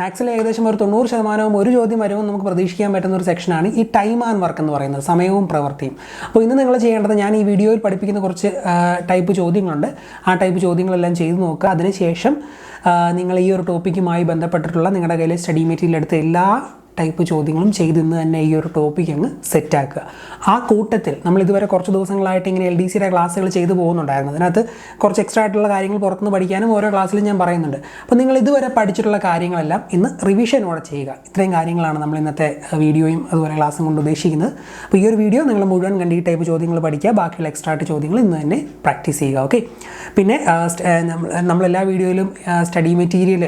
മാത്സിൽ ഏകദേശം ഒരു തൊണ്ണൂറ് ശതമാനവും ഒരു ചോദ്യം വരുമ്പോൾ നമുക്ക് പ്രതീക്ഷിക്കാൻ പറ്റുന്ന ഒരു സെക്ഷനാണ് ഈ ടൈം ആൻഡ് വർക്ക് എന്ന് പറയുന്നത് സമയവും പ്രവൃത്തിയും. അപ്പോൾ ഇന്ന് നിങ്ങൾ ചെയ്യേണ്ടത് ഞാൻ ഈ വീഡിയോയിൽ പഠിപ്പിക്കുന്ന കുറച്ച് ടൈപ്പ് ചോദ്യങ്ങളുണ്ട്. ആ ടൈപ്പ് ചോദ്യങ്ങളെല്ലാം ചെയ്തു നോക്കുക. അതിനുശേഷം നിങ്ങൾ ഈ ഒരു ടോപ്പിക്കുമായി ബന്ധപ്പെട്ടിട്ടുള്ള നിങ്ങളുടെ കയ്യിൽ സ്റ്റഡി മെറ്റീരിയൽ എടുത്ത എല്ലാ ടൈപ്പ് ചോദ്യങ്ങളും ചെയ്ത് ഇന്ന് തന്നെ ഈ ഒരു ടോപ്പിക് അങ്ങ് സെറ്റാക്കുക ആ കൂട്ടത്തിൽ നമ്മൾ ഇതുവരെ കുറച്ച് ദിവസങ്ങളായിട്ട് ഇങ്ങനെ എൽ ഡി സിയുടെ ക്ലാസ്സുകൾ ചെയ്തു പോകുന്നുണ്ടായിരുന്നു. അതിനകത്ത് കുറച്ച് എക്സ്ട്രാ ആയിട്ടുള്ള കാര്യങ്ങൾ പുറത്തുനിന്ന് പഠിക്കാനും ഓരോ ക്ലാസ്സിലും ഞാൻ പറയുന്നുണ്ട്. അപ്പോൾ നിങ്ങൾ ഇതുവരെ പഠിച്ചിട്ടുള്ള കാര്യങ്ങളെല്ലാം ഇന്ന് റിവിഷനോടെ ചെയ്യുക. ഇത്രയും കാര്യങ്ങളാണ് നമ്മൾ ഇന്നത്തെ വീഡിയോയും അതുപോലെ ക്ലാസ്സും കൊണ്ട് ഉദ്ദേശിക്കുന്നത്. അപ്പോൾ ഈ ഒരു വീഡിയോ നിങ്ങൾ മുഴുവൻ കണ്ട് ഈ ടൈപ്പ് ചോദ്യങ്ങൾ പഠിക്കുക. ബാക്കിയുള്ള എക്സ്ട്രാ ആയിട്ട് ചോദ്യങ്ങൾ ഇന്ന് തന്നെ പ്രാക്ടീസ് ചെയ്യുക. ഓക്കെ പിന്നെ നമ്മളെല്ലാ വീഡിയോയിലും സ്റ്റഡി മെറ്റീരിയൽ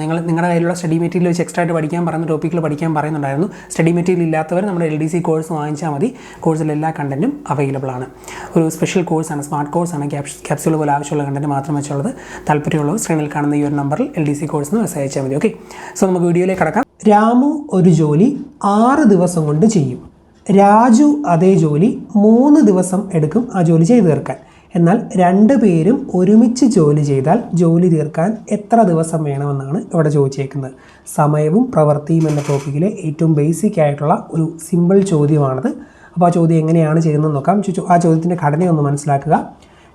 നിങ്ങൾ നിങ്ങളുടെ കയ്യിലുള്ള സ്റ്റഡി മെറ്റീരിയൽ വെച്ച് എക്സ്ട്രാ ആയിട്ട് പഠിക്കാൻ പറയുന്ന ടോപ്പിക്കിൽ പഠിക്കാൻ പറയുന്നുണ്ടായിരുന്നു. സ്റ്റഡി മെറ്റീരിയൽ ഇല്ലാത്തവർ നമ്മുടെ എൽ ഡി സി കോഴ്സ് വാങ്ങിച്ചാൽ മതി. കോഴ്സിൽ എല്ലാ കണ്ടന്റും അവൈലബിൾ ആണ്. ഒരു സ്പെഷ്യൽ കോഴ്സാണ് സ്മാർട്ട് കോഴ്സാണ് ക്യാപ്സ് ക്യാപ്സ്യൂൾ പോലെ ആവശ്യമുള്ള കണ്ടന്റ് മാത്രം വെച്ചുള്ളത്. താല്പര്യമുള്ളവർ സ്ക്രീനിൽ കാണുന്ന ഈ ഒരു നമ്പറിൽ എൽ ഡി സി കോഴ്സ് എന്ന് മെസ്സേജ് അയച്ചാൽ മതി ഓക്കെ സോ നമുക്ക് വീഡിയോയിലേക്ക് കടക്കാം. രാമു ഒരു ജോലി ആറ് ദിവസം കൊണ്ട് ചെയ്യും. രാജു അതേ ജോലി മൂന്ന് ദിവസം എടുക്കും ആ ജോലി ചെയ്തു തീർക്കാൻ. എന്നാൽ രണ്ട് പേരും ഒരുമിച്ച് ജോലി ചെയ്താൽ ജോലി തീർക്കാൻ എത്ര ദിവസം വേണമെന്നാണ് ഇവിടെ ചോദിച്ചേക്കുന്നത്. സമയവും പ്രവൃത്തിയും എന്ന ടോപ്പിക്കിലെ ഏറ്റവും ബേസിക് ആയിട്ടുള്ള ഒരു സിമ്പിൾ ചോദ്യമാണത്. അപ്പോൾ ആ ചോദ്യം എങ്ങനെയാണ് ചെയ്യുന്നത് നോക്കാം. ആ ചോദ്യത്തിന്റെ ഘടനയൊന്ന് മനസ്സിലാക്കുക.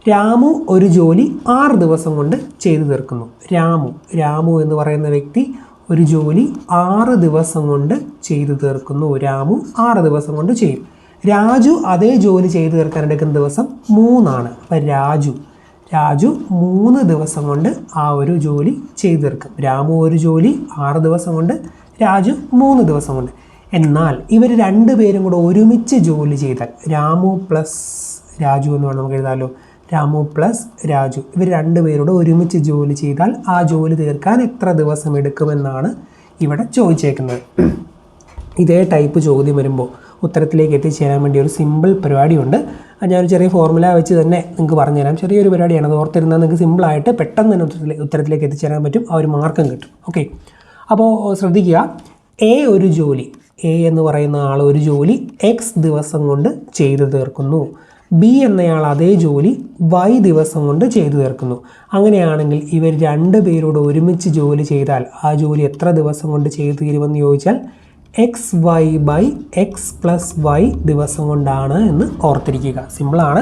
രാമു ഒരു ജോലി ആറ് ദിവസം കൊണ്ട് ചെയ്തു തീർക്കുന്നു. രാമു രാമു എന്ന് പറയുന്ന വ്യക്തി ഒരു ജോലി ആറ് ദിവസം കൊണ്ട് ചെയ്തു തീർക്കുന്നു. രാമു ആറ് ദിവസം കൊണ്ട് ചെയ്യും. രാജു അതേ ജോലി ചെയ്ത് തീർക്കാൻ എടുക്കുന്ന ദിവസം മൂന്നാണ്. അപ്പം രാജു രാജു മൂന്ന് ദിവസം കൊണ്ട് ആ ഒരു ജോലി ചെയ്തു തീർക്കും. രാമു ഒരു ജോലി ആറ് ദിവസം കൊണ്ട് രാജു മൂന്ന് ദിവസം കൊണ്ട്. എന്നാൽ ഇവർ രണ്ടുപേരും കൂടെ ഒരുമിച്ച് ജോലി ചെയ്താൽ രാമു പ്ലസ് രാജു എന്ന് വേണം നമുക്ക് എഴുതാമല്ലോ രാമു പ്ലസ് രാജു. ഇവർ രണ്ടുപേരോട് ഒരുമിച്ച് ജോലി ചെയ്താൽ ആ ജോലി തീർക്കാൻ എത്ര ദിവസം എടുക്കുമെന്നാണ് ഇവിടെ ചോദിച്ചേക്കുന്നത്. ഇതേ ടൈപ്പ് ചോദ്യം വരുമ്പോൾ ഉത്തരത്തിലേക്ക് എത്തിച്ചേരാൻ വേണ്ടി ഒരു സിമ്പിൾ പരിപാടിയുണ്ട്. അത് ഞാനൊരു ചെറിയ ഫോർമുല വെച്ച് തന്നെ നിങ്ങൾക്ക് പറഞ്ഞുതരാം. ചെറിയൊരു പരിപാടിയാണ്. അത് ഓർത്തിരുന്നാൽ നിങ്ങൾക്ക് സിമ്പിളായിട്ട് പെട്ടെന്ന് തന്നെ ഉത്തരത്തിലേക്ക് ഉത്തരത്തിലേക്ക് എത്തിച്ചേരാൻ പറ്റും. ആ ഒരു മാർക്കും കിട്ടും. ഓക്കെ അപ്പോൾ ശ്രദ്ധിക്കുക. എ ഒരു ജോലി. എ എന്ന് പറയുന്ന ആൾ ഒരു ജോലി എക്സ് ദിവസം കൊണ്ട് ചെയ്തു തീർക്കുന്നു. ബി എന്നയാൾ അതേ ജോലി വൈ ദിവസം കൊണ്ട് ചെയ്തു തീർക്കുന്നു. അങ്ങനെയാണെങ്കിൽ ഇവർ രണ്ട് പേരോട് ഒരുമിച്ച് ജോലി ചെയ്താൽ ആ ജോലി എത്ര ദിവസം കൊണ്ട് ചെയ്തു തീരുമെന്ന് ചോദിച്ചാൽ X Y by X plus Y ദിവസം കൊണ്ടാണ് എന്ന് ഓർത്തിരിക്കുക. സിമ്പിളാണ്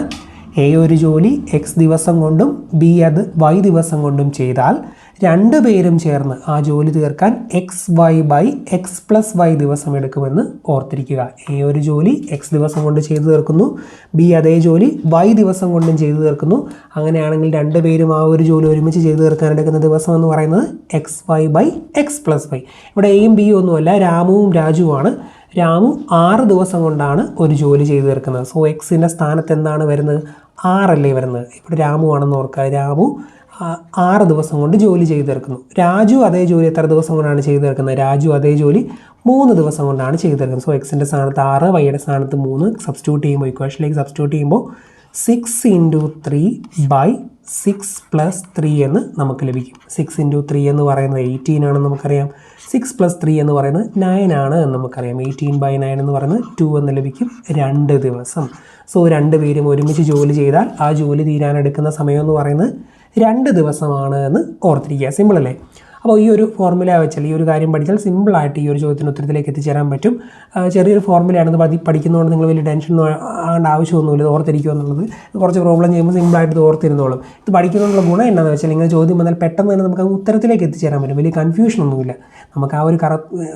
എ ഒരു ജോലി എക്സ് ദിവസം കൊണ്ടും ബി അത് വൈ ദിവസം കൊണ്ടും ചെയ്താൽ രണ്ട് പേരും ചേർന്ന് ആ ജോലി തീർക്കാൻ X Y by X plus Y ദിവസം എടുക്കുമെന്ന് ഓർത്തിരിക്കുക. എ ഒരു ജോലി എക്സ് ദിവസം കൊണ്ട് ചെയ്തു തീർക്കുന്നു. ബി അതേ ജോലി വൈ ദിവസം കൊണ്ടും ചെയ്തു തീർക്കുന്നു. അങ്ങനെയാണെങ്കിൽ രണ്ട് പേരും ആ ഒരു ജോലി ഒരുമിച്ച് ചെയ്തു തീർക്കാൻ എടുക്കുന്ന ദിവസം എന്ന് പറയുന്നത് X Y by X plus Y ഇവിടെ എയും ബിയും ഒന്നുമല്ല രാമുവും രാജുവാണ് രാമു ആറ് ദിവസം കൊണ്ടാണ് ഒരു ജോലി ചെയ്തു തീർക്കുന്നത്. സോ എക്സിന്റെ സ്ഥാനത്ത് എന്താണ് വരുന്നത്? ആറല്ലേ വരുന്നത്. ഇവിടെ രാമു ആണെന്ന് ഓർക്കുക. രാമു ആറ് ദിവസം കൊണ്ട് ജോലി ചെയ്തു തീർക്കുന്നു. രാജു അതേ ജോലി എത്ര ദിവസം കൊണ്ടാണ് ചെയ്തു തീർക്കുന്നത്? രാജു അതേ ജോലി മൂന്ന് ദിവസം കൊണ്ടാണ് ചെയ്തു തീർക്കുന്നത്. സോ എക്സിന്റെ സ്ഥാനത്ത് ആറ് വൈയുടെ സ്ഥാനത്ത് മൂന്ന് സബ്സ്റ്റിറ്റ്യൂട്ട് ചെയ്യുമ്പോൾ ഇക്വേഷനിലേക്ക് സബ്സ്റ്റിറ്റ്യൂട്ട് ചെയ്യുമ്പോൾ six into three by six plus three എന്ന് നമുക്ക് ലഭിക്കും. സിക്സ് ഇന്റു ത്രീ എന്ന് പറയുന്നത് എയ്റ്റീൻ ആണെന്ന് നമുക്കറിയാം. സിക്സ് പ്ലസ് ത്രീ എന്ന് പറയുന്നത് നയൻ ആണ് എന്ന് നമുക്കറിയാം. എയ്റ്റീൻ ബൈ നയൻ എന്ന് പറയുന്നത് ടു എന്ന് ലഭിക്കും രണ്ട് ദിവസം. സോ രണ്ട് പേരും ഒരുമിച്ച് ജോലി ചെയ്താൽ ആ ജോലി തീരാനെടുക്കുന്ന സമയം എന്ന് പറയുന്നത് രണ്ട് ദിവസമാണ് എന്ന് ഓർത്തിരിക്കുക. സിമ്പിൾ അല്ലേ? അപ്പോൾ ഈ ഒരു ഫോർമുല വെച്ചാൽ ഈ ഒരു കാര്യം പഠിച്ചാൽ സിമ്പിളായിട്ട് ഈ ഒരു ചോദ്യത്തിന് ഉത്തരത്തിലേക്ക് എത്തിച്ചേരാൻ പറ്റും. ചെറിയൊരു ഫോർമുലയാണ് പതി പഠിക്കുന്നതുകൊണ്ട് നിങ്ങൾ വലിയ ടെൻഷൻ ആകേണ്ട ആവശ്യമൊന്നുമില്ല. ഇത് ഓർത്തിരിക്കുക എന്നുള്ളത്. കുറച്ച് പ്രോബ്ലം ചെയ്യുമ്പോൾ സിമ്പിളായിട്ട് ഇത് ഓർത്തിരുന്നോളും. ഇത് പഠിക്കുന്നതിനുള്ള ഗുണം എന്താണെന്ന് വെച്ചാൽ ഇങ്ങനെ ചോദ്യം വന്നാൽ പെട്ടെന്ന് തന്നെ നമുക്ക് ഉത്തരത്തിലേക്ക് എത്തിച്ചേരാൻ പറ്റും. വലിയ കൺഫ്യൂഷൻ ഒന്നുമില്ല. നമുക്ക് ആ ഒരു കറ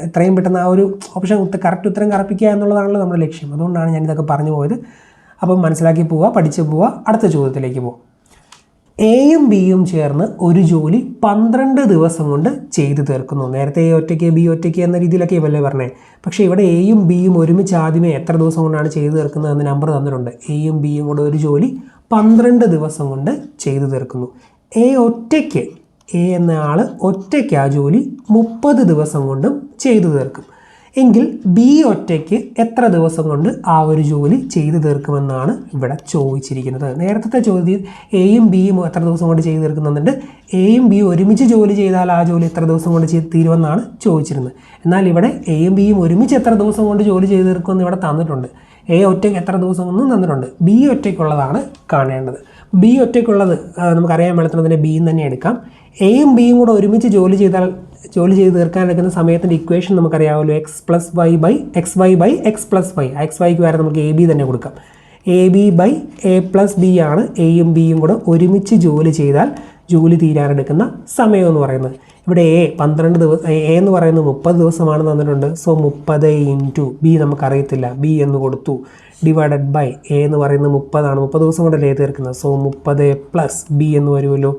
എത്രയും പെട്ടെന്ന് ആ ഒരു ഓപ്ഷൻ കറക്റ്റ് ഉത്തരം കറപ്പിക്കുക എന്നുള്ളതാണല്ലോ നമ്മുടെ ലക്ഷ്യം. അതുകൊണ്ടാണ് ഞാൻ ഇതൊക്കെ പറഞ്ഞു പോയത്. അപ്പം മനസ്സിലാക്കി പോവുക പഠിച്ച് പോവുക അടുത്ത ചോദ്യത്തിലേക്ക് പോവുക എയും ബിയും ചേർന്ന് ഒരു ജോലി പന്ത്രണ്ട് ദിവസം കൊണ്ട് ചെയ്തു തീർക്കുന്നു. നേരത്തെ എ ഒറ്റയ്ക്ക് ബി ഒറ്റയ്ക്ക് എന്ന രീതിയിലൊക്കെ ഇവല്ലേ പറഞ്ഞേ. പക്ഷേ ഇവിടെ എയും ബിയും ഒരുമിച്ച് ആദ്യമേ എത്ര ദിവസം കൊണ്ടാണ് ചെയ്തു തീർക്കുന്നത് എന്ന നമ്പർ തന്നിട്ടുണ്ട്. എയും ബിയും കൂടെ ഒരു ജോലി പന്ത്രണ്ട് ദിവസം കൊണ്ട് ചെയ്തു തീർക്കുന്നു. എ ഒറ്റയ്ക്ക് എ എന്ന ആൾ ഒറ്റയ്ക്ക് ആ ജോലി മുപ്പത് ദിവസം കൊണ്ടും ചെയ്തു തീർക്കും. എങ്കിൽ ബി ഒറ്റയ്ക്ക് എത്ര ദിവസം കൊണ്ട് ആ ഒരു ജോലി ചെയ്തു തീർക്കുമെന്നാണ് ഇവിടെ ചോദിച്ചിരിക്കുന്നത്. നേരത്തെ ചോദ്യം എയും ബിയും എത്ര ദിവസം കൊണ്ട് ചെയ്തു തീർക്കുന്നുണ്ട്? എയും ബിയും ഒരുമിച്ച് ജോലി ചെയ്താൽ ആ ജോലി എത്ര ദിവസം കൊണ്ട് ചെയ്ത് തീരുമെന്നാണ് ചോദിച്ചിരുന്നത്. എന്നാൽ ഇവിടെ എയും ബിയും ഒരുമിച്ച് എത്ര ദിവസം കൊണ്ട് ജോലി ചെയ്തു തീർക്കുമെന്ന് ഇവിടെ തന്നിട്ടുണ്ട്. എ ഒറ്റയ്ക്ക് എത്ര ദിവസം എന്നും തന്നിട്ടുണ്ട്. ബി ഒറ്റയ്ക്കുള്ളതാണ് കാണേണ്ടത്. ബി ഒറ്റയ്ക്കുള്ളത് നമുക്കറിയാൻ തന്നെ ബിയും തന്നെ എടുക്കാം. എയും ബിയും കൂടെ ഒരുമിച്ച് ജോലി ചെയ്താൽ ജോലി ചെയ്ത് തീർക്കാൻ എടുക്കുന്ന സമയത്തിന്റെ ഇക്വേഷൻ നമുക്കറിയാമല്ലോ. X plus Y by X Y by X plus Y X വൈക്ക് വരെ നമുക്ക് എ ബി തന്നെ കൊടുക്കാം. A B by A plus B ആണ് എയും ബിയും കൂടെ ഒരുമിച്ച് ജോലി ചെയ്താൽ ജോലി തീരാനെടുക്കുന്ന സമയം എന്ന് പറയുന്നത്. ഇവിടെ എ പന്ത്രണ്ട് ദിവസം എ എന്ന് പറയുന്നത് മുപ്പത് ദിവസമാണ് തന്നിട്ടുണ്ട്. സോ മുപ്പത് ഇന്റു ബി നമുക്കറിയത്തില്ല. ബി എന്ന് കൊടുത്തു. ഡിവൈഡഡ് ബൈ എ എന്ന് പറയുന്നത് മുപ്പതാണ്. മുപ്പത് ദിവസം കൊണ്ടല്ലേ എ തീർക്കുന്നത്? സോ മുപ്പത് പ്ലസ് ബി എന്ന് വരുമല്ലോ.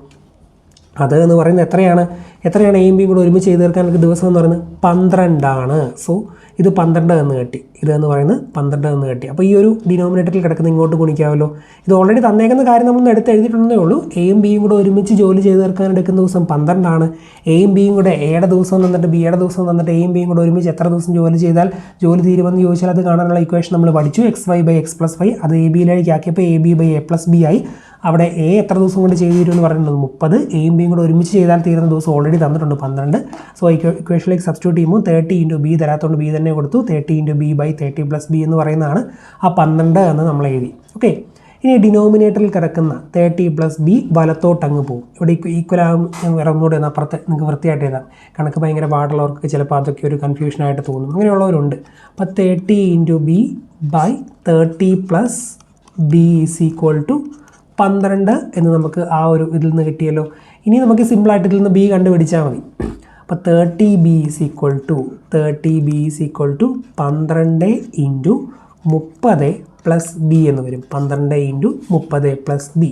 അത് എന്ന് പറയുന്നത് എത്രയാണ്? എത്രയാണ് എയും ബിയും കൂടെ ഒരുമിച്ച് ചെയ്ത് തീർക്കാൻ ദിവസം എന്ന് പറയുന്നത് പന്ത്രണ്ടാണ്. സോ ഇത് പന്ത്രണ്ട് എന്ന് കെട്ടി. ഇത് എന്ന് പറയുന്നത് പന്ത്രണ്ട് എന്ന് കെട്ടി. അപ്പോൾ ഈ ഒരു ഡിനോമിനേറ്ററിൽ കിടക്കുന്ന ഇങ്ങോട്ട് ഗുണിക്കാമല്ലോ. ഇത് ഓൾറെഡി തന്നേക്കുന്ന കാര്യം നമ്മൾ എടുത്ത് എഴുതിയിട്ടുണ്ടേ ഉള്ളൂ. എയും ബിയും കൂടെ ഒരുമിച്ച് ജോലി ചെയ്ത് തീർക്കാൻ എടുക്കുന്ന ദിവസം പന്ത്രണ്ടാണ്. എയും ബിയും കൂടെ എയുടെ ദിവസം തന്നിട്ട് ബിയുടെ ദിവസം തന്നിട്ട് എയും ബിയും കൂടെ ഒരുമിച്ച് എത്ര ദിവസം ജോലി ചെയ്താൽ ജോലി തീരുമെന്ന് ചോദിച്ചാൽ അത് കാണാനുള്ള ഇക്വേഷൻ നമ്മൾ പഠിച്ചു. X Y by X plus Y അത് എ ബിയിലേക്ക് ആക്കിയപ്പോൾ A B by A plus B ആയി. അവിടെ എ എത്ര ദിവസം കൊണ്ട് ചെയ്തു തരും എന്ന് പറയുന്നത് മുപ്പത് എയും ബിയും കൂടെ ഒരുമിച്ച് ചെയ്താൽ തീരുന്ന ദിവസം ഓൾറെഡി തന്നിട്ടുണ്ട് പന്ത്രണ്ട്. സോ ഇക്വേഷനിലേക്ക് സബ്സ്റ്റിറ്റ്യൂട്ട് ചെയ്യുമ്പോൾ തേർട്ടി ഇന്റു ബി തരാത്തതുകൊണ്ട് ബി തന്നെ കൊടുത്തു. Thirty into B by thirty plus B എന്ന് പറയുന്നതാണ് ആ പന്ത്രണ്ട് എന്ന് നമ്മൾ എഴുതി. ഓക്കെ ഇനി ഡിനോമിനേറ്ററിൽ കിടക്കുന്ന തേർട്ടി പ്ലസ് ബി വലത്തോട്ട് അങ്ങ് പോകും. ഇവിടെ ഈക്വൽ ആകും ഇറങ്ങോട്ട് ഒന്ന് അപ്പുറത്ത് നിങ്ങൾക്ക് വൃത്തിയായിട്ട് എഴുതാം. കണക്ക് ഭയങ്കര പാടുള്ളവർക്ക് ചിലപ്പോൾ അതൊക്കെ ഒരു കൺഫ്യൂഷനായിട്ട് തോന്നും. അങ്ങനെയുള്ളവരുണ്ട്. അപ്പോൾ thirty into B by thirty plus B is equal to പന്ത്രണ്ട് എന്ന് നമുക്ക് ആ ഒരു ഇതിൽ നിന്ന് കിട്ടിയല്ലോ. ഇനി നമുക്ക് സിമ്പിളായിട്ട് ഇതിൽ നിന്ന് ബി കണ്ടുപിടിച്ചാൽ മതി. അപ്പോൾ thirty B is equal to thirty B is equal to പന്ത്രണ്ട് ഇന്റു മുപ്പത് പ്ലസ് ബി എന്ന് വരും. പന്ത്രണ്ട് ഇന്റു മുപ്പത് plus B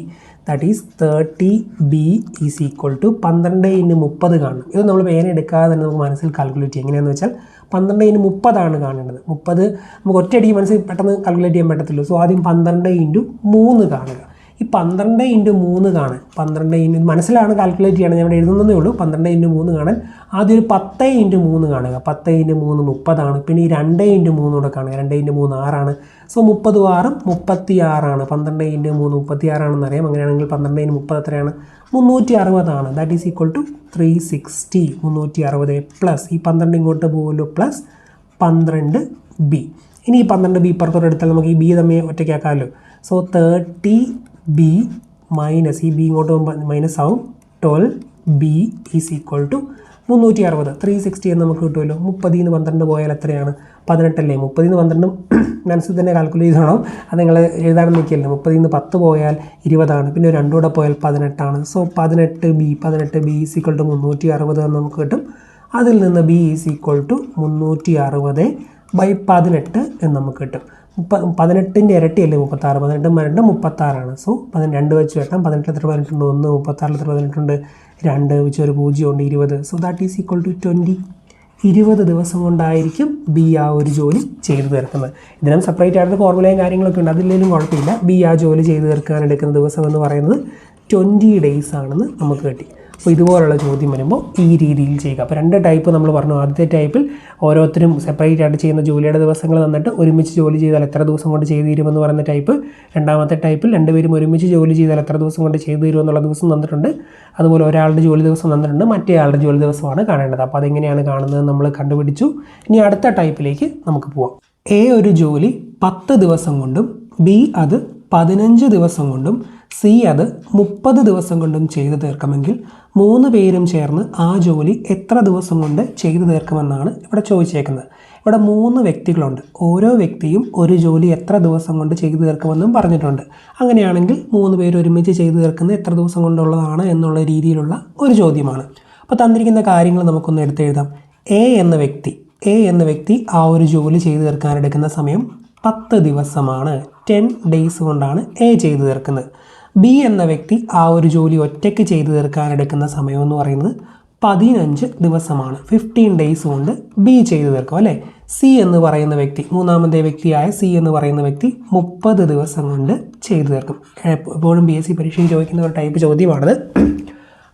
that is thirty B is equal to പന്ത്രണ്ട് ഇന്റു മുപ്പത് കാണണം. ഇത് നമ്മൾ പേന എടുക്കാതെ തന്നെ നമുക്ക് മനസ്സിൽ കാൽക്കുലേറ്റ് ചെയ്യാം. എങ്ങനെയാണെന്ന് വെച്ചാൽ പന്ത്രണ്ട് ഇന്റു മുപ്പതാണ് കാണേണ്ടത്. മുപ്പത് നമുക്ക് ഒറ്റയടിക്ക് മനസ്സിൽ പെട്ടെന്ന് കാൽക്കുലേറ്റ് ചെയ്യാൻ പറ്റത്തില്ല. സോ ആദ്യം പന്ത്രണ്ട് ഇന്റു മൂന്ന് കാണുക. ഈ പന്ത്രണ്ട് ഇന്റു മൂന്ന് കാണാൻ. പന്ത്രണ്ട് ഇന്റു മനസ്സിലാണ് കാൽക്കുലേറ്റ് ചെയ്യണം ഞാൻ ഇവിടെ എഴുതുന്നതേ ഉള്ളൂ. പന്ത്രണ്ട് ഇന്റു മൂന്ന് കാണാൻ. ആദ്യം ഒരു പത്ത് ഇന്റു മൂന്ന് കാണുക. പത്ത് ഇന്റു മൂന്ന് മുപ്പതാണ്. പിന്നെ ഈ രണ്ട് ഇന്റു മൂന്ന് കൂടെ കാണുക. രണ്ട് ഇന്റു മൂന്ന് ആറാണ്. സോ മുപ്പത് ആറും മുപ്പത്തി ആറാണ് പന്ത്രണ്ട് ഇന്റു മൂന്ന് മുപ്പത്തി ആറാണെന്ന് അറിയാം. അങ്ങനെയാണെങ്കിൽ പന്ത്രണ്ട് ഇന്റു മുപ്പത് എത്രയാണ്? മുന്നൂറ്റി അറുപതാണ് that is equal to three sixty മുന്നൂറ്റി അറുപത് പ്ലസ് ഈ പന്ത്രണ്ട് ഇങ്ങോട്ട് പോകുമല്ലോ പ്ലസ് പന്ത്രണ്ട് ബി ഇനി ഈ പന്ത്രണ്ട് ബി ഇപ്പുറത്തോടെ എടുത്താൽ നമുക്ക് ഈ ബി തമ്മിൽ ഒറ്റയ്ക്കാക്കാമല്ലോ. സോ തേർട്ടി ബി മൈനസ് ഈ ബി ഇങ്ങോട്ട് പോകുമ്പോൾ മൈനസ് ആവും. Twelve B is equal to മുന്നൂറ്റി അറുപത് ത്രീ സിക്സ്റ്റി എന്ന് നമുക്ക് കിട്ടുമല്ലോ. മുപ്പതിൽ നിന്ന് പന്ത്രണ്ട് പോയാൽ എത്രയാണ്? പതിനെട്ടല്ലേ മുപ്പതിൽ നിന്ന് പന്ത്രണ്ടും മനസ്സിൽ തന്നെ കാൽക്കുലേറ്റ് ചെയ്യണം അത് നിങ്ങൾ എഴുതാനും നിൽക്കില്ല മുപ്പതിൽ നിന്ന് പത്ത് പോയാൽ ഇരുപതാണ്. പിന്നെ രണ്ടുകൂടെ പോയാൽ പതിനെട്ടാണ്. സോ പതിനെട്ട് ബി പതിനെട്ട് ബി ഈസ് ഈക്വൽ ടു മുന്നൂറ്റി അറുപത് എന്ന് നമുക്ക് കിട്ടും. അതിൽ നിന്ന് ബി ഈസ് ഈക്വൽ ടു മുന്നൂറ്റി അറുപത് ബൈ പതിനെട്ട് എന്ന് നമുക്ക് കിട്ടും. മുപ്പ പതിനെട്ടിന്റെ ഇരട്ടിയല്ലേ മുപ്പത്താറ്? പതിനെട്ടും പതിനെട്ടും മുപ്പത്താറാണ്. സോ പതിന് രണ്ട് വെച്ച് വെട്ടാം. പതിനെട്ട് എത്ര പതിനെട്ടുണ്ട്? ഒന്ന്. മുപ്പത്താറിൽ എത്ര പതിനെട്ടുണ്ട്? രണ്ട്. വെച്ച് ഒരു പൂജ്യം ഉണ്ട് ഇരുപത്. So that is equal to twenty ഇരുപത് ദിവസം കൊണ്ടായിരിക്കും ബി ആ ഒരു ജോലി ചെയ്തു തീർക്കുന്നത്. ഇതിനും സെപ്പറേറ്റ് ആയിട്ട് ഫോർമുലയും കാര്യങ്ങളൊക്കെ ഉണ്ട്. അതില്ലേലും കുഴപ്പമില്ല. ബി ആ ജോലി ചെയ്തു തീർക്കാൻ എടുക്കുന്ന ദിവസം എന്ന് പറയുന്നത് ട്വന്റി ഡേയ്സ് ആണെന്ന് നമുക്ക് കിട്ടി. അപ്പോൾ ഇതുപോലുള്ള ചോദ്യം വരുമ്പോൾ ഈ രീതിയിൽ ചെയ്യുക. അപ്പോൾ രണ്ട് ടൈപ്പ് നമ്മൾ പറഞ്ഞു. ആദ്യത്തെ ടൈപ്പിൽ ഓരോരുത്തരും സെപ്പറേറ്റ് ആയിട്ട് ചെയ്യുന്ന ജോലിയുടെ ദിവസങ്ങൾ തന്നിട്ട് ഒരുമിച്ച് ജോലി ചെയ്താൽ എത്ര ദിവസം കൊണ്ട് ചെയ്തു തീരുമെന്ന് പറയുന്ന ടൈപ്പ് രണ്ടാമത്തെ ടൈപ്പിൽ രണ്ടുപേരും ഒരുമിച്ച് ജോലി ചെയ്താൽ എത്ര ദിവസം കൊണ്ട് ചെയ്തു തീരുമെന്നുള്ള ദിവസം തന്നിട്ടുണ്ട്. അതുപോലെ ഒരാളുടെ ജോലി ദിവസം തന്നിട്ടുണ്ട്. മറ്റേ ആളുടെ ജോലി ദിവസമാണ് കാണേണ്ടത്. അപ്പോൾ അതെങ്ങനെയാണ് കാണുന്നത് നമ്മൾ കണ്ടുപിടിച്ചു. ഇനി അടുത്ത ടൈപ്പിലേക്ക് നമുക്ക് പോവാം. എ ഒരു ജോലി പത്ത് ദിവസം കൊണ്ടും ബി അത് പതിനഞ്ച് ദിവസം കൊണ്ടും സി അത് മുപ്പത് ദിവസം കൊണ്ടും ചെയ്തു തീർക്കുമെങ്കിൽ മൂന്ന് പേരും ചേർന്ന് ആ ജോലി എത്ര ദിവസം കൊണ്ട് ചെയ്തു തീർക്കുമെന്നാണ് ഇവിടെ ചോദിച്ചേക്കുന്നത്. ഇവിടെ മൂന്ന് വ്യക്തികളുണ്ട്. ഓരോ വ്യക്തിയും ഒരു ജോലി എത്ര ദിവസം കൊണ്ട് ചെയ്തു തീർക്കുമെന്നും പറഞ്ഞിട്ടുണ്ട്. അങ്ങനെയാണെങ്കിൽ മൂന്ന് പേര് ഒരുമിച്ച് ചെയ്തു തീർക്കുന്നത് എത്ര ദിവസം കൊണ്ടുള്ളതാണ് എന്നുള്ള രീതിയിലുള്ള ഒരു ചോദ്യമാണ്. അപ്പോൾ തന്നിരിക്കുന്ന കാര്യങ്ങൾ നമുക്കൊന്ന് എടുത്തെഴുതാം. എ എന്ന വ്യക്തി എ എന്ന വ്യക്തി ആ ഒരു ജോലി ചെയ്തു തീർക്കാനെടുക്കുന്ന സമയം പത്ത് ദിവസമാണ് ടെൻ ഡേയ്സ് കൊണ്ടാണ് എ ചെയ്തു തീർക്കുന്നത്. ബി എന്ന വ്യക്തി ആ ഒരു ജോലി ഒറ്റയ്ക്ക് ചെയ്തു തീർക്കാൻ എടുക്കുന്ന സമയം എന്ന് പറയുന്നത് പതിനഞ്ച് ദിവസമാണ്. ഫിഫ്റ്റീൻ ഡേയ്സ് കൊണ്ട് ബി ചെയ്തു തീർക്കും അല്ലേ? സി എന്ന് പറയുന്ന വ്യക്തി മൂന്നാമത്തെ വ്യക്തിയായ സി എന്ന് പറയുന്ന വ്യക്തി മുപ്പത് ദിവസം കൊണ്ട് ചെയ്തു തീർക്കും. എപ്പ- എപ്പോഴും ബി എസ് സി പരീക്ഷയിൽ ചോദിക്കുന്ന ഒരു ടൈപ്പ് ചോദ്യമാണത്.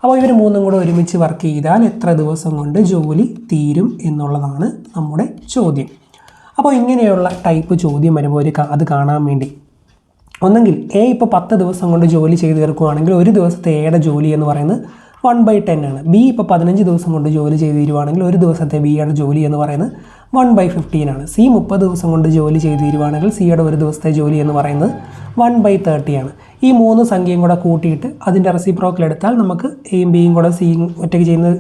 അപ്പോൾ ഇവർ മൂന്നും കൂടെ ഒരുമിച്ച് വർക്ക് ചെയ്താൽ എത്ര ദിവസം കൊണ്ട് ജോലി തീരും എന്നുള്ളതാണ് നമ്മുടെ ചോദ്യം. അപ്പോൾ ഇങ്ങനെയുള്ള ടൈപ്പ് ചോദ്യം വരുമ്പോൾ ഒരു അത് കാണാൻ വേണ്ടി. ഒന്നെങ്കിൽ എ ഇപ്പോൾ പത്ത് ദിവസം കൊണ്ട് ജോലി ചെയ്ത് തീർക്കുകയാണെങ്കിൽ ഒരു ദിവസത്തെ എയുടെ ജോലി എന്ന് പറയുന്നത് വൺ ബൈ ടെൻ ആണ്. ബി ഇപ്പോൾ പതിനഞ്ച് ദിവസം കൊണ്ട് ജോലി ചെയ്ത് തീരുവാണെങ്കിൽ ഒരു ദിവസത്തെ ബിയുടെ ജോലി എന്ന് പറയുന്നത് വൺ ബൈ ഫിഫ്റ്റീൻ ആണ്. സി മുപ്പത് ദിവസം കൊണ്ട് ജോലി ചെയ്ത് തീരുവാണെങ്കിൽ സിയുടെ ഒരു ദിവസത്തെ ജോലി എന്ന് പറയുന്നത് വൺ ബൈ തേർട്ടി ആണ്. ഈ മൂന്ന് സംഖ്യയും കൂടെ കൂട്ടിയിട്ട് അതിന്റെ റെസിപ്രോക്കൽ എടുത്താൽ നമുക്ക് എയും ബിയും കൂടെ സിയും ഒറ്റയ്ക്ക് ചെയ്യുന്ന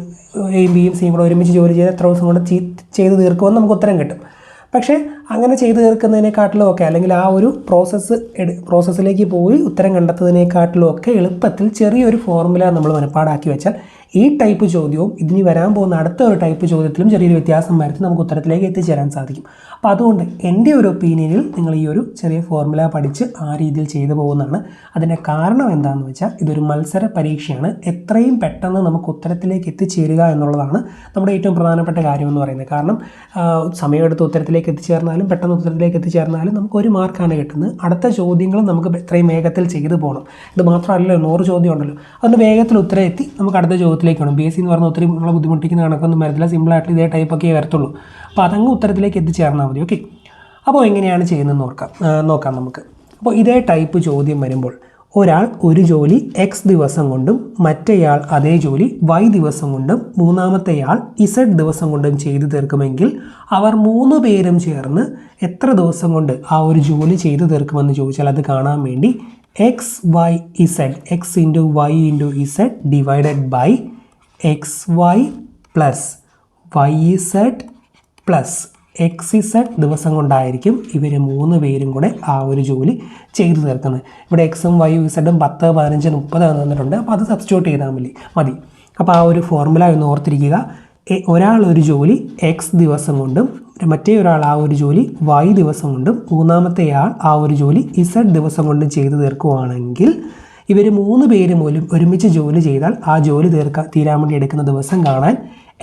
എയും ബിയും സിയും കൂടെ ഒരുമിച്ച് ജോലി ചെയ്ത് എത്ര ദിവസം കൊണ്ട് ചെയ്- ചെയ്ത് തീർക്കുമെന്ന് നമുക്ക് ഉത്തരം കിട്ടും. പക്ഷേ അങ്ങനെ ചെയ്തു തീർക്കുന്നതിനെക്കാട്ടിലും ഒക്കെ അല്ലെങ്കിൽ ആ ഒരു പ്രോസസ്സ് പ്രോസസ്സിലേക്ക് പോയി ഉത്തരം കണ്ടെത്തുന്നതിനെക്കാട്ടിലും ഒക്കെ എളുപ്പത്തിൽ ചെറിയൊരു ഫോർമുല നമ്മൾ മനപ്പാടാക്കി വെച്ചാൽ ഈ ടൈപ്പ് ചോദ്യവും ഇതിന് വരാൻ പോകുന്ന അടുത്ത ഒരു ടൈപ്പ് ചോദ്യത്തിലും ചെറിയൊരു വ്യത്യാസം വരുത്തി നമുക്ക് ഉത്തരത്തിലേക്ക് എത്തിച്ചേരാൻ സാധിക്കും. അപ്പോൾ അതുകൊണ്ട് എന്റെ ഒരു ഒപ്പീനിയനിൽ നിങ്ങൾ ഈ ഒരു ചെറിയ ഫോർമുല പഠിച്ച് ആ രീതിയിൽ ചെയ്തു പോകുന്നതാണ്. അതിന്റെ കാരണം എന്താണെന്ന് വെച്ചാൽ ഇതൊരു മത്സര പരീക്ഷയാണ്. എത്രയും പെട്ടെന്ന് നമുക്ക് ഉത്തരത്തിലേക്ക് എത്തിച്ചേരുക എന്നുള്ളതാണ് നമ്മുടെ ഏറ്റവും പ്രധാനപ്പെട്ട കാര്യം എന്ന് പറയുന്നത്. കാരണം സമയമെടുത്ത് ഉത്തരത്തിലേക്ക് എത്തിച്ചേർന്നാലും പെട്ടെന്ന് ഉത്തരത്തിലേക്ക് എത്തിച്ചേർന്നാലും നമുക്ക് ഒരു മാർക്കാണ് കിട്ടുന്നത്. അടുത്ത ചോദ്യങ്ങളും നമുക്ക് എത്രയും വേഗത്തിൽ ചെയ്തു പോകണം. ഇത് മാത്രമല്ലല്ലോ നൂറ് ചോദ്യം ഉണ്ടല്ലോ. അതുകൊണ്ട് വേഗത്തിൽ ഉത്തരം എത്തി. നമുക്ക് അടുത്ത ചോദ്യത്തിലേക്ക് വേണം. ബി എസ് സി എന്ന് പറഞ്ഞാൽ ഒത്തിരി നമ്മളെ ബുദ്ധിമുട്ടിക്കുന്ന കണക്കൊന്നും വരത്തില്ല. സിമ്പിളായിട്ട് ഇതേ ടൈപ്പൊക്കെ വരത്തുള്ളൂ. അപ്പോൾ അതങ്ങ് ഉത്തരത്തിലേക്ക് എത്തിച്ചേർന്നാൽ മതി ഓക്കെ അപ്പോൾ എങ്ങനെയാണ് ചെയ്യുന്നതെന്ന് നോക്കാം നോക്കാം നമുക്ക്. അപ്പോൾ ഇതേ ടൈപ്പ് ചോദ്യം വരുമ്പോൾ ഒരാൾ ഒരു ജോലി എക്സ് ദിവസം കൊണ്ടും മറ്റേയാൾ അതേ ജോലി വൈ ദിവസം കൊണ്ടും മൂന്നാമത്തെയാൾ ഇസഡ് ദിവസം കൊണ്ടും ചെയ്തു തീർക്കുമെങ്കിൽ അവർ മൂന്ന് പേരും ചേർന്ന് എത്ര ദിവസം കൊണ്ട് ആ ഒരു ജോലി ചെയ്തു തീർക്കുമെന്ന് ചോദിച്ചാൽ അത് കാണാൻ വേണ്ടി X Y Z X into Y into Z divided by X Y plus Y Z plus X Z ദിവസം കൊണ്ടായിരിക്കും ഇവർ മൂന്ന് പേരും കൂടെ ആ ഒരു ജോലി ചെയ്തു തീർക്കുന്നത്. ഇവിടെ എക്സും വൈ ഇസഡും പത്ത് പതിനഞ്ച് മുപ്പത് തന്നിട്ടുണ്ട്. അപ്പോൾ അത് സബ്സ്റ്റിറ്റ്യൂട്ട് ചെയ്താൽ മതി. മതി. അപ്പോൾ ആ ഒരു ഫോർമുല ഒന്ന് ഓർത്തിരിക്കുക. ഒരാൾ ഒരു ജോലി എക്സ് ദിവസം കൊണ്ടും മറ്റേ ഒരാൾ ആ ഒരു ജോലി വൈ ദിവസം കൊണ്ടും മൂന്നാമത്തെ ആൾ ആ ഒരു ജോലി ഇസഡ് ദിവസം കൊണ്ടും ചെയ്തു തീർക്കുവാണെങ്കിൽ ഇവർ മൂന്ന് പേര് മൂലം ഒരുമിച്ച് ജോലി ചെയ്താൽ ആ ജോലി തീർക്കാൻ തീരാൻ വേണ്ടി എടുക്കുന്ന ദിവസം കാണാൻ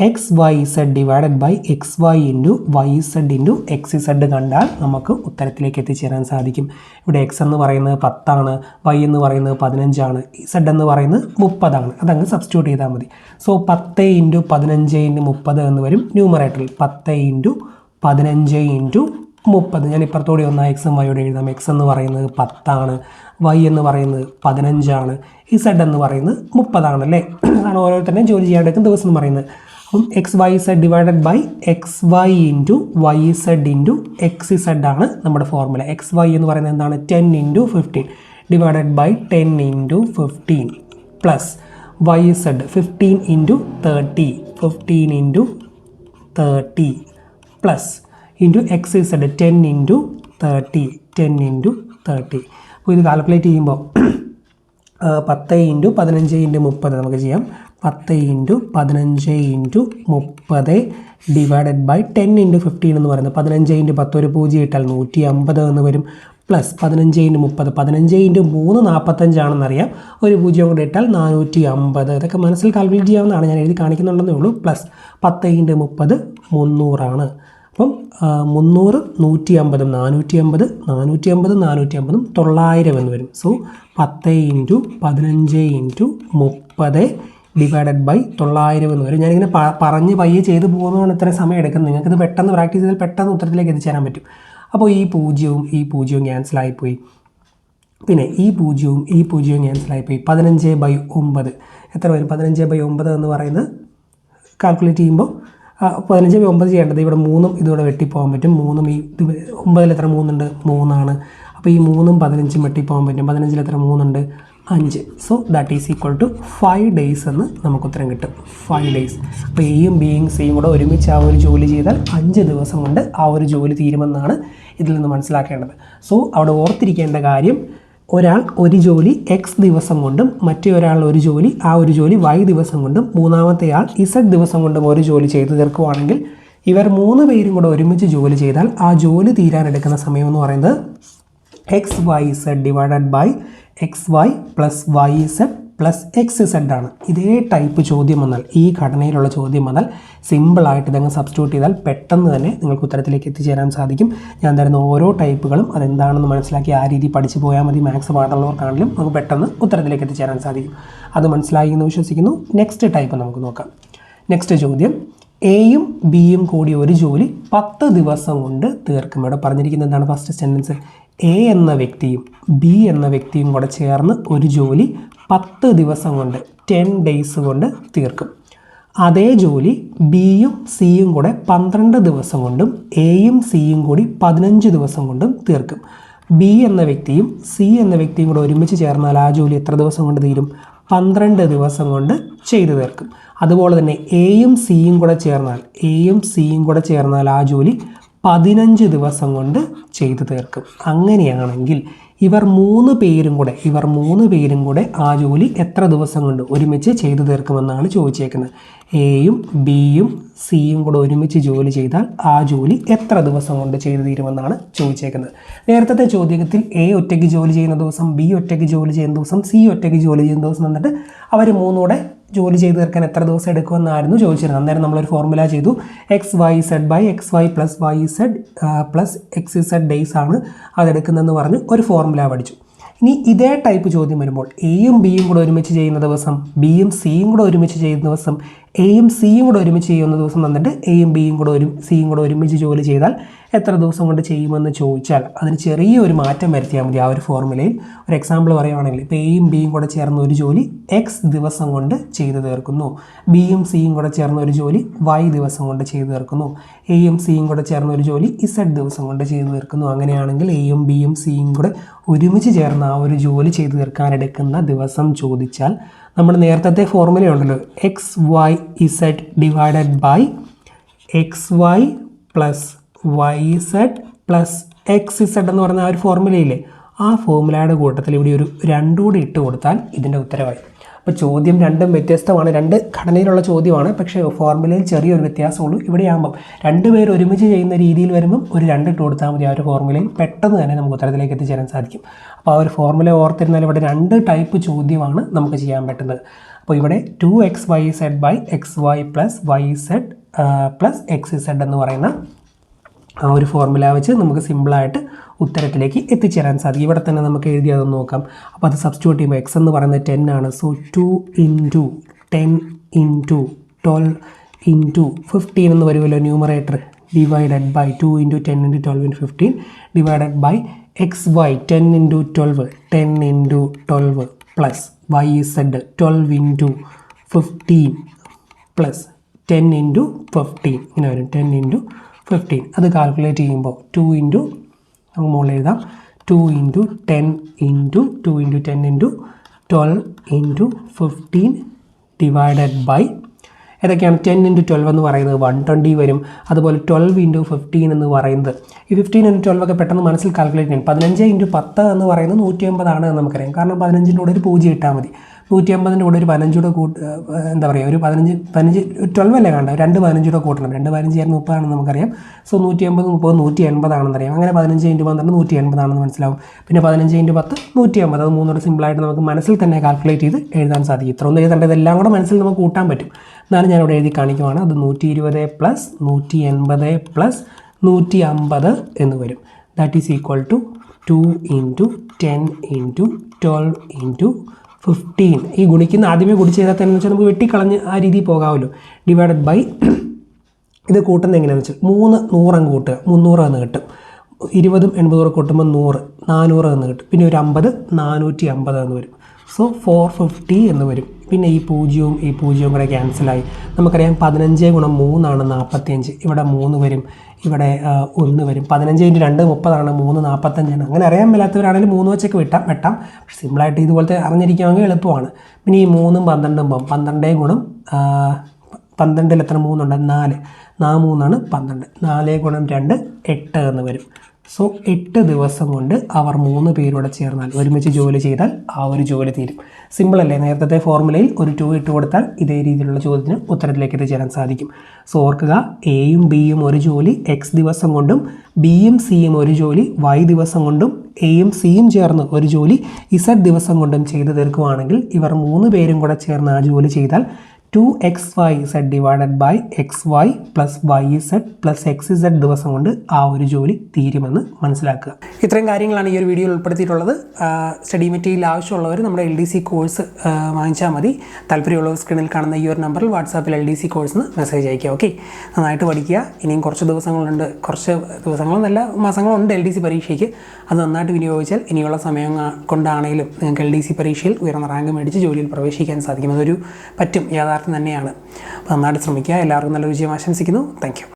X Y Z divided by X Y into Y Z into X Z കണ്ടാൽ നമുക്ക് ഉത്തരത്തിലേക്ക് എത്തിച്ചേരാൻ സാധിക്കും. ഇവിടെ എക്സ് എന്ന് പറയുന്നത് പത്താണ് വൈ എന്ന് പറയുന്നത് പതിനഞ്ചാണ് സെഡ് എന്ന് പറയുന്നത് മുപ്പതാണ്. അതങ്ങ് സബ്സ്റ്റിറ്റ്യൂട്ട് ചെയ്താൽ മതി. സോ പത്ത് ഇന്റു പതിനഞ്ച് ഇന്റു മുപ്പത് എന്ന് വരും ന്യൂമറേറ്ററിൽ പത്ത് ഇന്റു പതിനഞ്ച് ഇന്റു മുപ്പത്. ഞാൻ ഇപ്പുറത്തോടെ ഒന്ന് എക്സും വൈയോടെ എഴുതാം. എക്സ് എന്ന് പറയുന്നത് പത്താണ് വൈ എന്ന് പറയുന്നത് പതിനഞ്ചാണ് ഇസഡ് എന്ന് പറയുന്നത് മുപ്പതാണല്ലേ അതാണ് ഓരോരുത്തരുടെയും ജോലി ചെയ്യാൻ ദിവസം എന്ന് പറയുന്നത്. അപ്പം X Y Z divided by X Y into Y Z into X Z ആണ് നമ്മുടെ ഫോർമുല എക്സ് വൈ എന്ന് പറയുന്നത് എന്താണ്? Ten into fifteen divided by ten into fifteen plus Y Z fifteen into thirty fifteen into thirty plus into X Z ten into thirty ten into thirty അപ്പോൾ ഇത് calculate ചെയ്യുമ്പോൾ പത്ത് into പതിനഞ്ച് into മുപ്പത് നമുക്ക് ചെയ്യാം. പത്ത് ഇന്റു പതിനഞ്ച് ഇന്റു മുപ്പത് divided by ten into fifteen എന്ന് പറയുന്നത് പതിനഞ്ച് ഇന്റു പത്ത് ഒരു പൂജ്യം ഇട്ടാൽ നൂറ്റി അമ്പത് എന്ന് വരും. പ്ലസ് പതിനഞ്ച് ഇന്റു മുപ്പത് പതിനഞ്ച് ഇന്റു മൂന്ന് നാൽപ്പത്തഞ്ചാണെന്നറിയാം ഒരു പൂജ്യം കൂടെ ഇട്ടാൽ നാനൂറ്റി അമ്പത് ഇതൊക്കെ മനസ്സിൽ കാൽക്കുലേറ്റ് ചെയ്യാവുന്നതാണ്. ഞാൻ എഴുതി കാണിക്കുന്നുണ്ടെന്നേ ഉള്ളൂ. പ്ലസ് പത്ത് ഇന്റു മുപ്പത് മുന്നൂറാണ്. അപ്പം മുന്നൂറ് നൂറ്റി അമ്പതും നാനൂറ്റി അമ്പത് നാനൂറ്റി അമ്പതും നാനൂറ്റി അമ്പതും തൊള്ളായിരം എന്ന് വരും. സോ പത്ത് ഇന്റു പതിനഞ്ച് ഇന്റു മുപ്പത് ഡിവൈഡഡ് ബൈ തൊള്ളായിരം എന്ന് വരും. ഞാനിങ്ങനെ പറഞ്ഞ് പയ്യെ ചെയ്ത് പോകുന്നതാണ് ഇത്ര സമയം എടുക്കുന്നത് നിങ്ങൾക്കിത് പെട്ടെന്ന് പ്രാക്ടീസ് ചെയ്താൽ പെട്ടെന്ന് ഉത്തരത്തിലേക്ക് എത്തിച്ചേരാൻ പറ്റും. അപ്പോൾ ഈ പൂജ്യവും ഈ പൂജ്യവും ക്യാൻസലായിപ്പോയി പിന്നെ ഈ പൂജ്യവും ഈ പൂജ്യവും ക്യാൻസലായിപ്പോയി പതിനഞ്ച് ബൈ ഒമ്പത്. എത്ര വരും? പതിനഞ്ച് ബൈ ഒമ്പത് എന്ന് പറയുന്നത് കാൽക്കുലേറ്റ് ചെയ്യുമ്പോൾ പതിനഞ്ച് ബൈ ഒമ്പത് ചെയ്യേണ്ടത് ഇവിടെ മൂന്നും ഇതിവിടെ വെട്ടിപ്പോകാൻ പറ്റും. മൂന്നും ഈ ഒമ്പതിൽ എത്ര മൂന്നുണ്ട്? മൂന്നാണ്. അപ്പോൾ ഈ മൂന്നും പതിനഞ്ചും വെട്ടിപ്പോകാൻ പറ്റും. പതിനഞ്ചിൽ എത്ര മൂന്നുണ്ട്? അഞ്ച്. So that is equal to five days എന്ന് നമുക്ക് ഉത്തരം കിട്ടും. ഫൈവ് ഡേയ്സ് അപ്പോൾ എയും ബിയും സിയും കൂടെ ഒരുമിച്ച് ആ ഒരു ജോലി ചെയ്താൽ അഞ്ച് ദിവസം കൊണ്ട് ആ ഒരു ജോലി തീരുമെന്നാണ് ഇതിൽ നിന്ന് മനസ്സിലാക്കേണ്ടത്. സോ അവിടെ ഓർത്തിരിക്കേണ്ട കാര്യം ഒരാൾ ഒരു ജോലി എക്സ് ദിവസം കൊണ്ടും മറ്റേ ഒരാൾ ഒരു ജോലി ആ ഒരു ജോലി വൈ ദിവസം കൊണ്ടും മൂന്നാമത്തെ ആൾ ഇസഡ് ദിവസം കൊണ്ടും ഒരു ജോലി ചെയ്തു തീർക്കുവാണെങ്കിൽ ഇവർ മൂന്ന് പേരും കൂടെ ഒരുമിച്ച് ജോലി ചെയ്താൽ ആ ജോലി തീരാനെടുക്കുന്ന സമയം എന്ന് പറയുന്നത് X Y Z divided by X Y plus Y Z plus X Z ആണ്. ഇതേ ടൈപ്പ് ചോദ്യം വന്നാൽ ഈ ഘടനയിലുള്ള ചോദ്യം വന്നാൽ സിമ്പിളായിട്ട് ഇതങ്ങ് സബ്സ്റ്റിറ്റ്യൂട്ട് ചെയ്താൽ പെട്ടെന്ന് തന്നെ നിങ്ങൾക്ക് ഉത്തരത്തിലേക്ക് എത്തിച്ചേരാൻ സാധിക്കും. ഞാൻ തരുന്ന ഓരോ ടൈപ്പുകളും അതെന്താണെന്ന് മനസ്സിലാക്കി ആ രീതി പഠിച്ചു പോയാൽ മതി. മാത്സ് പാടുള്ളവർക്കാണെങ്കിലും നമുക്ക് പെട്ടെന്ന് ഉത്തരത്തിലേക്ക് എത്തിച്ചേരാൻ സാധിക്കും. അത് മനസ്സിലായി എന്ന് വിശ്വസിക്കുന്നു. നെക്സ്റ്റ് ടൈപ്പ് നമുക്ക് നോക്കാം. നെക്സ്റ്റ് ചോദ്യം. എയും ബിയും കൂടി ഒരു ജോലി പത്ത് ദിവസം കൊണ്ട് തീർക്കും. ഇവിടെ പറഞ്ഞിരിക്കുന്നത് എന്താണ്? ഫസ്റ്റ് സെന്റൻസ് എ എന്ന വ്യക്തിയും ബി എന്ന വ്യക്തിയും കൂടെ ചേർന്ന് ഒരു ജോലി പത്ത് ദിവസം കൊണ്ട് ടെൻ ഡേയ്സ് കൊണ്ട് തീർക്കും. അതേ ജോലി ബിയും സിയും കൂടെ പന്ത്രണ്ട് ദിവസം കൊണ്ടും എയും സിയും കൂടി പതിനഞ്ച് ദിവസം കൊണ്ടും തീർക്കും. ബി എന്ന വ്യക്തിയും സി എന്ന വ്യക്തിയും കൂടെ ഒരുമിച്ച് ചേർന്നാൽ ആ ജോലി എത്ര ദിവസം കൊണ്ട് തീരും? പന്ത്രണ്ട് ദിവസം കൊണ്ട് ചെയ്തു തീർക്കും. അതുപോലെ തന്നെ എയും സിയും കൂടെ ചേർന്നാൽ എയും സിയും കൂടെ ചേർന്നാൽ ആ ജോലി പതിനഞ്ച് ദിവസം കൊണ്ട് ചെയ്തു തീർക്കും. അങ്ങനെയാണെങ്കിൽ ഇവർ മൂന്ന് പേരും കൂടെ ഇവർ മൂന്ന് പേരും കൂടെ ആ ജോലി എത്ര ദിവസം കൊണ്ട് ഒരുമിച്ച് ചെയ്തു തീർക്കുമെന്നാണ് ചോദിച്ചേക്കുന്നത്. എയും ബിയും സിയും കൂടെ ഒരുമിച്ച് ജോലി ചെയ്താൽ ആ ജോലി എത്ര ദിവസം കൊണ്ട് ചെയ്തു തീരുമെന്നാണ് ചോദിച്ചേക്കുന്നത്. നേരത്തെ ചോദ്യത്തിൽ എ ഒറ്റയ്ക്ക് ജോലി ചെയ്യുന്ന ദിവസം ബി ഒറ്റയ്ക്ക് ജോലി ചെയ്യുന്ന ദിവസം സി ഒറ്റയ്ക്ക് ജോലി ചെയ്യുന്ന ദിവസം എന്നിട്ട് അവർ മൂന്നൂടെ ജോലി ചെയ്ത് തീർക്കാൻ എത്ര ദിവസം എടുക്കുമെന്നായിരുന്നു ചോദിച്ചിരുന്നത്. അന്നേരം നമ്മളൊരു ഫോർമുല ചെയ്തു. X Y Z by X Y plus Y Z plus X Z days ആണ് അതെടുക്കുന്നതെന്ന് പറഞ്ഞ് ഒരു ഫോർമുല പഠിച്ചു. ഇനി ഇതേ ടൈപ്പ് ചോദ്യം വരുമ്പോൾ എയും ബിയും കൂടെ ഒരുമിച്ച് ചെയ്യുന്ന ദിവസം ബിയും സിയും കൂടെ ഒരുമിച്ച് ചെയ്യുന്ന ദിവസം എയും സിയും കൂടെ ഒരുമിച്ച് ചെയ്യുന്ന ദിവസം വന്നിട്ട് എയും ബിയും കൂടെ ഒരു സിയും കൂടെ ഒരുമിച്ച് ജോലി ചെയ്താൽ എത്ര ദിവസം കൊണ്ട് ചെയ്യുമെന്ന് ചോദിച്ചാൽ അതിന് ചെറിയൊരു മാറ്റം വരുത്തിയാൽ മതി ആ ഒരു ഫോർമുലയിൽ. ഒരു എക്സാമ്പിൾ പറയുവാണെങ്കിൽ ഇപ്പോൾ എയും ബിയും കൂടെ ചേർന്ന ഒരു ജോലി എക്സ് ദിവസം കൊണ്ട് ചെയ്തു തീർക്കുന്നു. ബിയും സിയും കൂടെ ചേർന്ന ഒരു ജോലി വൈ ദിവസം കൊണ്ട് ചെയ്തു തീർക്കുന്നു. എയും സിയും കൂടെ ചേർന്ന ഒരു ജോലി ഇസഡ് ദിവസം കൊണ്ട് ചെയ്തു തീർക്കുന്നു. അങ്ങനെയാണെങ്കിൽ എയും ബിയും സിയും കൂടെ ഒരുമിച്ച് ചേർന്ന് ആ ഒരു ജോലി ചെയ്തു തീർക്കാൻ എടുക്കുന്ന ദിവസം ചോദിച്ചാൽ നമ്മൾ നേരത്തെ ഫോർമുല ഉണ്ടല്ലോ. X Y Z divided by X Y plus Y Z plus X Z എന്ന് പറഞ്ഞ ആ ഒരു ഫോർമുലയില്ലേ ആ ഫോർമുലയുടെ കൂട്ടത്തിൽ ഇവിടെ ഒരു രണ്ടുകൂടി ഇട്ട് കൊടുത്താൽ ഇതിന്റെ ഉത്തരവായി. അപ്പോൾ ചോദ്യം രണ്ടും വ്യത്യസ്തമാണ്. രണ്ട് ഘടനയിലുള്ള ചോദ്യമാണ്. പക്ഷേ ഫോർമുലയിൽ ചെറിയൊരു വ്യത്യാസമുള്ളൂ ഇവിടെയാകുമ്പം. രണ്ട് പേര് ഒരുമിച്ച് ചെയ്യുന്ന രീതിയിൽ വരുമ്പം ഒരു രണ്ട് ഇട്ട് കൊടുത്താൽ മതി ആ ഒരു ഫോർമുലയിൽ പെട്ടെന്ന് തന്നെ നമുക്ക് ഉത്തരത്തിലേക്ക് എത്തിച്ചേരാൻ സാധിക്കും. അപ്പോൾ ആ ഒരു ഫോർമുല ഓർത്തിരുന്നാൽ ഇവിടെ രണ്ട് ടൈപ്പ് ചോദ്യമാണ് നമുക്ക് ചെയ്യാൻ പറ്റുന്നത്. അപ്പോൾ ഇവിടെ two X Y Z by X Y plus Y Z plus X Z എന്ന് പറയുന്ന ആ ഒരു ഫോർമുല വെച്ച് നമുക്ക് സിമ്പിളായിട്ട് ഉത്തരത്തിലേക്ക് എത്തിച്ചേരാൻ സാധിക്കും. ഇവിടെ തന്നെ നമുക്ക് എഴുതി അതൊന്ന് നോക്കാം. അപ്പോൾ അത് സബ്സ്റ്റിറ്റ്യൂട്ട് ചെയ്യുമ്പോൾ എക്സ് എന്ന് പറയുന്നത് ടെൻ ആണ്. So two into ten into twelve into fifteen എന്ന് വരുമല്ലോ numerator divided by two into ten into twelve into fifteen divided by X Y ten into twelve ten into twelve plus Y Z twelve into fifteen plus ten into fifteen ഇങ്ങനെ വരും. Ten into fifteen അത് calculate ചെയ്യുമ്പോൾ two into നമുക്ക് മുകളിൽ എഴുതാം. Two into ten into two into ten into twelve into fifteen divided by ഏതൊക്കെയാണ് ten into twelve എന്ന് പറയുന്നത്? വൺ ട്വന്റി വരും. അതുപോലെ ട്വൽവ് ഇന്റു ഫിഫ്റ്റീൻ എന്ന് പറയുന്നത്. ഈ ഫിഫ്റ്റീൻ ഇന്റു ട്വൽവ് ഒക്കെ പെട്ടെന്ന് മനസ്സിൽ കാൽക്കുലേറ്റ് ചെയ്യും പതിനഞ്ച് ഇന്റു പത്ത് എന്ന് പറയുന്നത് നൂറ്റി അമ്പതാണ് നമുക്കറിയാം. കാരണം പതിനഞ്ചിന്റെ കൂടെ ഒരു പൂജ്യം ഇട്ടാൽ മതി. നൂറ്റി അമ്പതിന്റെ കൂടെ ഒരു പതിനഞ്ചൂടെ കൂട്ട് ഏഹ് എന്താ പറയുക ഒരു പതിനഞ്ച് പതിനഞ്ച് ട്വൽവ് അല്ലേ കണ്ട? രണ്ട് പതിനഞ്ചൂടെ കൂട്ടണം. രണ്ട് പതിനഞ്ച് ആയിരം മുപ്പതാണെന്ന് നമുക്കറിയാം. സോ നൂറ്റി അമ്പത് മുപ്പത് നൂറ്റി എൺപതാണെന്ന് അറിയാം. അങ്ങനെ പതിനഞ്ച് ഇന്റു പന്ത്രണ്ട് നൂറ്റി എൺപതാണെന്ന് മനസ്സിലാവും. പിന്നെ പതിനഞ്ച് ഇന്റു പത്ത് നൂറ്റി അമ്പത് അത് മൂന്നോട് സിമ്പിളായിട്ട് നമുക്ക് മനസ്സിൽ തന്നെ കാൽക്കുലേറ്റ് ചെയ്ത് എഴുതാൻ സാധിക്കും. ഇത്ര ഒന്നും എഴുതേണ്ടത് എല്ലാം കൂടെ മനസ്സിൽ നമുക്ക് കൂട്ടാൻ പറ്റും. എന്നാലും ഞാൻ ഇവിടെ എഴുതി കാണിക്കുവാണ്. അത് നൂറ്റി ഇരുപത് പ്ലസ് നൂറ്റി എൺപത് പ്ലസ് നൂറ്റി അമ്പത് എന്ന് വരും. That is equal to two into ten into twelve into fifteen ഈ ഗുണിക്കുന്ന ആദ്യമേ ഗുണിച്ച് ചെയ്താൽ തന്നെ വെച്ചാൽ നമുക്ക് വെട്ടിക്കളഞ്ഞ് ആ രീതിയിൽ പോകാമല്ലോ. ഡിവൈഡഡ് ബൈ ഇത് കൂട്ടുന്നത് എങ്ങനെയാണെന്ന് വെച്ചാൽ മൂന്ന് നൂറങ്ങ് കൂട്ടുക. മുന്നൂറ് എന്ന് കിട്ടും. ഇരുപതും എൺപതും കൂട്ടുമ്പോൾ നൂറ്. നാനൂറ് എന്ന് കിട്ടും. പിന്നെ ഒരു അമ്പത് നാനൂറ്റി അമ്പത് എന്ന് വരും. സോ ഫോർ ഫിഫ്റ്റി എന്ന് വരും. പിന്നെ ഈ പൂജ്യവും ഈ പൂജ്യവും കൂടെ ക്യാൻസലായി നമുക്കറിയാം പതിനഞ്ച് ഗുണം മൂന്നാണ് നാൽപ്പത്തിയഞ്ച് ഇവിടെ മൂന്ന് വരും. ഇവിടെ ഒന്ന് വരും. പതിനഞ്ച് ഇന്റു രണ്ട് മുപ്പതാണ് മൂന്ന് നാൽപ്പത്തഞ്ചാണ് അങ്ങനെ അറിയാൻ മേലാത്തവരാണെങ്കിൽ മൂന്ന് വെച്ചൊക്കെ വെട്ടാം വെട്ടാം. പക്ഷേ സിമ്പിളായിട്ട് ഇതുപോലത്തെ അറിഞ്ഞിരിക്കുകയാണെങ്കിൽ എളുപ്പമാണ്. പിന്നെ ഈ മൂന്നും പന്ത്രണ്ടും പോകും പന്ത്രണ്ടേ ഗുണം പന്ത്രണ്ടിൽ എത്ര മൂന്നുണ്ട്? നാല്. നാ മൂന്നാണ് പന്ത്രണ്ട്. നാല് ഗുണം രണ്ട് എട്ട് എന്ന് വരും. സോ എട്ട് ദിവസം കൊണ്ട് അവർ മൂന്ന് പേരോടെ ചേർന്നാൽ ഒരുമിച്ച് ജോലി ചെയ്താൽ ആ ഒരു ജോലി തീരും. സിമ്പിൾ അല്ലേ? നേരത്തെ ഫോർമുലയിൽ ഒരു ടു ഇട്ട് കൊടുത്താൽ ഇതേ രീതിയിലുള്ള ചോദ്യത്തിന് ഉത്തരത്തിലേക്ക് എത്തിച്ചേരാൻ സാധിക്കും. സോ ഓർക്കുക എയും ബിയും ഒരു ജോലി എക്സ് ദിവസം കൊണ്ടും ബിയും സിയും ഒരു ജോലി വൈ ദിവസം കൊണ്ടും എയും സിയും ചേർന്ന് ഒരു ജോലി ഇസഡ് ദിവസം കൊണ്ടും ചെയ്തു തീർക്കുവാണെങ്കിൽ ഇവർ മൂന്ന് പേരും കൂടെ ചേർന്ന് ആ ജോലി ചെയ്താൽ two X Y Z divided by X Y plus Y Z plus X Z ദിവസം കൊണ്ട് ആ ഒരു ജോലി തീരുമെന്ന് മനസ്സിലാക്കുക. ഇത്രയും കാര്യങ്ങളാണ് ഈ ഒരു വീഡിയോയിൽ ഉൾപ്പെടുത്തിയിട്ടുള്ളത്. സ്റ്റഡി മെറ്റീരിയൽ ആവശ്യമുള്ളവർ നമ്മുടെ എൽ ഡി സി കോഴ്സ് വാങ്ങിച്ചാൽ മതി. താല്പര്യമുള്ളവർ സ്ക്രീനിൽ കാണുന്ന ഈ ഒരു നമ്പറിൽ വാട്സാപ്പിൽ എൽ ഡി സി കോഴ്സിന് മെസ്സേജ് അയക്കുക ഓക്കെ നന്നായിട്ട് പഠിക്കുക. ഇനിയും കുറച്ച് ദിവസങ്ങളുണ്ട്. കുറച്ച് ദിവസങ്ങളെന്നല്ല മാസങ്ങളുണ്ട് എൽ ഡി സി പരീക്ഷയ്ക്ക്. അത് നന്നായിട്ട് വിനിയോഗിച്ചാൽ ഇനിയുള്ള സമയം കൊണ്ടാണെങ്കിലും നിങ്ങൾക്ക് എൽ ഡി സി പരീക്ഷയിൽ ഉയർന്ന റാങ്ക് മേടിച്ച് ജോലിയിൽ പ്രവേശിക്കാൻ സാധിക്കും. അതൊരു പറ്റും. യാഥാർത്ഥ്യം യാഥാർത്ഥ്യം തന്നെയാണ്. നന്നായിട്ട് ശ്രമിക്കുക. എല്ലാവർക്കും നല്ല വിജയം ആശംസിക്കുന്നു. താങ്ക്